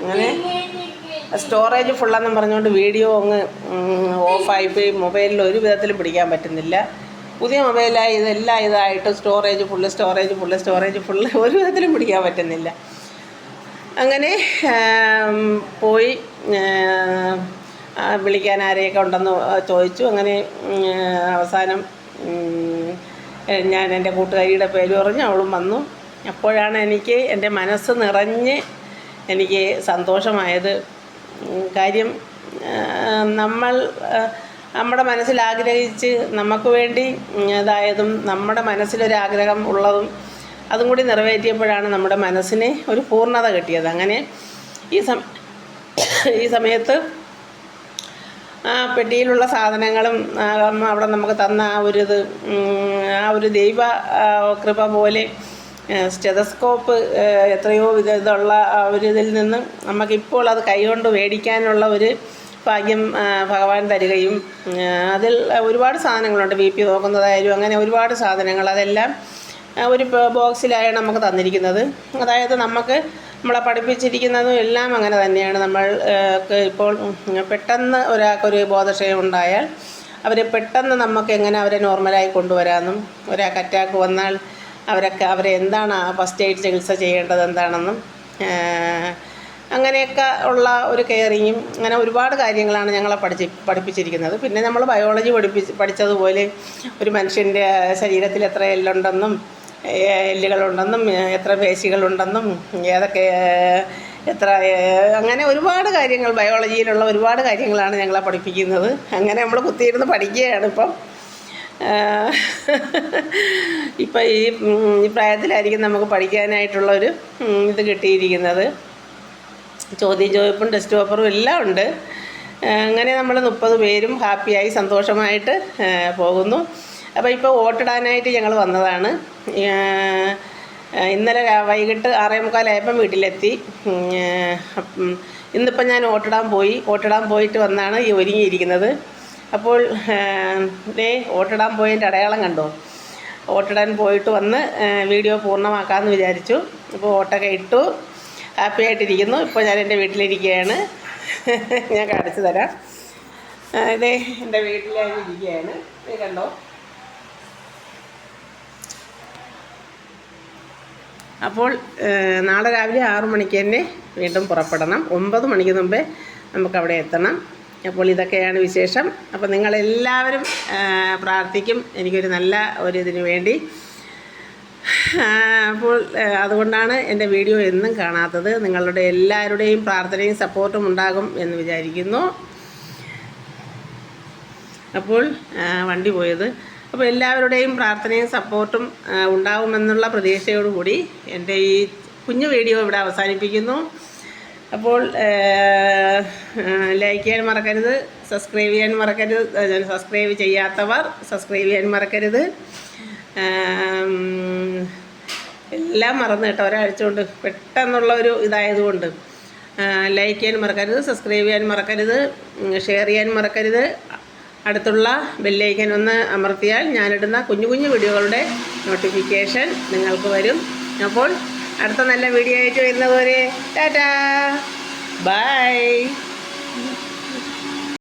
അങ്ങനെ സ്റ്റോറേജ് ഫുള്ളാന്നും പറഞ്ഞുകൊണ്ട് വീഡിയോ അങ്ങ് ഓഫായിപ്പോയി മൊബൈലിൽ ഒരു വിധത്തിലും പിടിക്കാൻ പറ്റുന്നില്ല. പുതിയ മൊബൈലായി ഇതെല്ലാം ഇതായിട്ട് storage full storage full storage full ഒരു വിധത്തിലും പിടിക്കാൻ പറ്റുന്നില്ല. അങ്ങനെ പോയി വിളിക്കാൻ ആരെയൊക്കെ ഉണ്ടെന്ന് ചോദിച്ചു. അങ്ങനെ അവസാനം ഞാൻ എന്റെ കൂട്ടുകാരിയുടെ പേര് പറഞ്ഞു. അവളും വന്നു. അപ്പോഴാണ് എനിക്ക് എന്റെ മനസ്സ് നിറഞ്ഞ് എനിക്ക് സന്തോഷമായത്. കാര്യം നമ്മൾ നമ്മുടെ മനസ്സിൽ ആഗ്രഹിച്ച് നമുക്ക് വേണ്ടി ഇതായതും നമ്മുടെ മനസ്സിലൊരാഗ്രഹം ഉള്ളതും അതും കൂടി നിറവേറ്റിയപ്പോഴാണ് നമ്മുടെ മനസ്സിന് ഒരു പൂർണത കിട്ടിയത്. അങ്ങനെ ഈ സം ഈ സമയത്ത് ആ പെട്ടിയിലുള്ള സാധനങ്ങളും അവിടെ നമുക്ക് തന്ന ആ ഒരു ഇത് ആ ഒരു ദൈവ കൃപ പോലെ സ്റ്റെതസ്കോപ്പ് എത്രയോ ഇതുള്ള ഒരിതിൽ നിന്നും നമുക്കിപ്പോൾ അത് കൈകൊണ്ട് മേടിക്കാനുള്ള ഒരു ഭാഗ്യം ഭഗവാൻ തരികയും അതിൽ ഒരുപാട് സാധനങ്ങളുണ്ട്. ബി പി നോക്കുന്നതായാലും അങ്ങനെ ഒരുപാട് സാധനങ്ങൾ അതെല്ലാം ഒരു ബോക്സിലായാണ് നമുക്ക് തന്നിരിക്കുന്നത്. അതായത് നമുക്ക് നമ്മളെ പഠിപ്പിച്ചിരിക്കുന്നതും എല്ലാം അങ്ങനെ തന്നെയാണ്. നമ്മൾ ഇപ്പോൾ പെട്ടെന്ന് ഒരാൾക്കൊരു ബോധക്ഷയം ഉണ്ടായാൽ അവരെ പെട്ടെന്ന് നമുക്ക് എങ്ങനെ അവരെ നോർമലായി കൊണ്ടുവരാമെന്നും ഒരാൾക്ക് അറ്റാക്ക് വന്നാൽ അവരൊക്കെ അവരെ എന്താണ് ഫസ്റ്റ് എയ്ഡ് ചികിത്സ ചെയ്യേണ്ടത് എന്താണെന്നും അങ്ങനെയൊക്കെ ഉള്ള ഒരു കെയറിങ്ങും അങ്ങനെ ഒരുപാട് കാര്യങ്ങളാണ് ഞങ്ങളെ പഠിച്ച് പഠിപ്പിച്ചിരിക്കുന്നത്. പിന്നെ നമ്മൾ ബയോളജി പഠിപ്പിച്ച് പഠിച്ചതുപോലെ ഒരു മനുഷ്യന്റെ ശരീരത്തിൽ എത്ര എല്ലുണ്ടെന്നും എല്ലുകളുണ്ടെന്നും എത്ര പേശികളുണ്ടെന്നും ഏതൊക്കെ എത്ര അങ്ങനെ ഒരുപാട് കാര്യങ്ങൾ ബയോളജിയിലുള്ള ഒരുപാട് കാര്യങ്ങളാണ് ഞങ്ങളെ പഠിപ്പിക്കുന്നത്. അങ്ങനെ നമ്മൾ കുത്തിയിരുന്ന് പഠിക്കുകയാണ് ഇപ്പം. ഇപ്പം ഈ ഈ പ്രായത്തിലായിരിക്കും നമുക്ക് പഠിക്കാനായിട്ടുള്ള ഒരു ഇത് കിട്ടിയിരിക്കുന്നത്. ചോദ്യം ചോദിപ്പും ടെസ്റ്റ് പേപ്പറും എല്ലാം ഉണ്ട്. അങ്ങനെ നമ്മൾ മുപ്പത് പേരും ഹാപ്പിയായി സന്തോഷമായിട്ട് പോകുന്നു. അപ്പോൾ ഇപ്പോൾ വോട്ടിടാനായിട്ട് ഞങ്ങൾ വന്നതാണ്. ഇന്നലെ വൈകിട്ട് ആറേ മുക്കാലായപ്പം വീട്ടിലെത്തി. ഇന്നിപ്പം ഞാൻ വോട്ടിടാൻ പോയി. വോട്ടിടാൻ പോയിട്ട് വന്നാണ് ഈ ഒരുങ്ങിയിരിക്കുന്നത്. അപ്പോൾ ദേ വോട്ടിടാൻ പോയതിന്റെ അടയാളം കണ്ടോ? വോട്ടിടാൻ പോയിട്ട് വന്ന് വീഡിയോ പൂർണമാക്കാമെന്ന് വിചാരിച്ചു. അപ്പോൾ ഓട്ടൊക്കെ ഇട്ടു. ഹാപ്പി ആയിട്ടിരിക്കുന്നു. ഇപ്പോൾ ഞാൻ എന്റെ വീട്ടിലിരിക്കുകയാണ്. ഞാൻ കാണിച്ചു തരാം. ഇതേ എന്റെ വീട്ടിലായി ഇരിക്കുകയാണ് കണ്ടോ? അപ്പോൾ നാളെ രാവിലെ ആറു മണിക്ക് തന്നെ വീണ്ടും പുറപ്പെടണം. ഒമ്പത് മണിക്ക് മുമ്പേ നമുക്ക് അവിടെ എത്തണം. അപ്പോൾ ഇതൊക്കെയാണ് വിശേഷം. അപ്പോൾ നിങ്ങളെല്ലാവരും പ്രാർത്ഥിക്കും. എനിക്കൊരു നല്ല ഒരു ഇതിനു വേണ്ടി. അപ്പോൾ അതുകൊണ്ടാണ് എന്റെ വീഡിയോ എന്നും കാണാത്തത്. നിങ്ങളുടെ എല്ലാവരുടെയും പ്രാർത്ഥനയും സപ്പോർട്ടും ഉണ്ടാകും എന്ന് വിചാരിക്കുന്നു. അപ്പോൾ വണ്ടി പോയത്. അപ്പോൾ എല്ലാവരുടെയും പ്രാർത്ഥനയും സപ്പോർട്ടും ഉണ്ടാകുമെന്നുള്ള പ്രതീക്ഷയോടുകൂടി എന്റെ ഈ കുഞ്ഞു വീഡിയോ ഇവിടെ അവസാനിപ്പിക്കുന്നു. അപ്പോൾ ലൈക്ക് ചെയ്യാൻ മറക്കരുത് സബ്സ്ക്രൈബ് ചെയ്യാൻ മറക്കരുത് സബ്സ്ക്രൈബ് ചെയ്യാത്തവർ സബ്സ്ക്രൈബ് ചെയ്യാൻ മറക്കരുത്. എല്ലാം മറന്നു കേട്ടോ ഒരാഴ്ച പെട്ടെന്നുള്ള ഒരു ഇതായതുകൊണ്ട്. ലൈക്ക് ചെയ്യാൻ മറക്കരുത് സബ്സ്ക്രൈബ് ചെയ്യാൻ മറക്കരുത് ഷെയർ ചെയ്യാൻ മറക്കരുത്. അടുത്തുള്ള ബെല്ലൈക്കൻ ഒന്ന് അമർത്തിയാൽ ഞാനിടുന്ന കുഞ്ഞു കുഞ്ഞു വീഡിയോകളുടെ നോട്ടിഫിക്കേഷൻ നിങ്ങൾക്ക് വരും. അപ്പോൾ അടുത്ത നല്ല വീഡിയോ ആയിട്ട് വരുന്ന പോലെ. ടാറ്റാ. ബൈ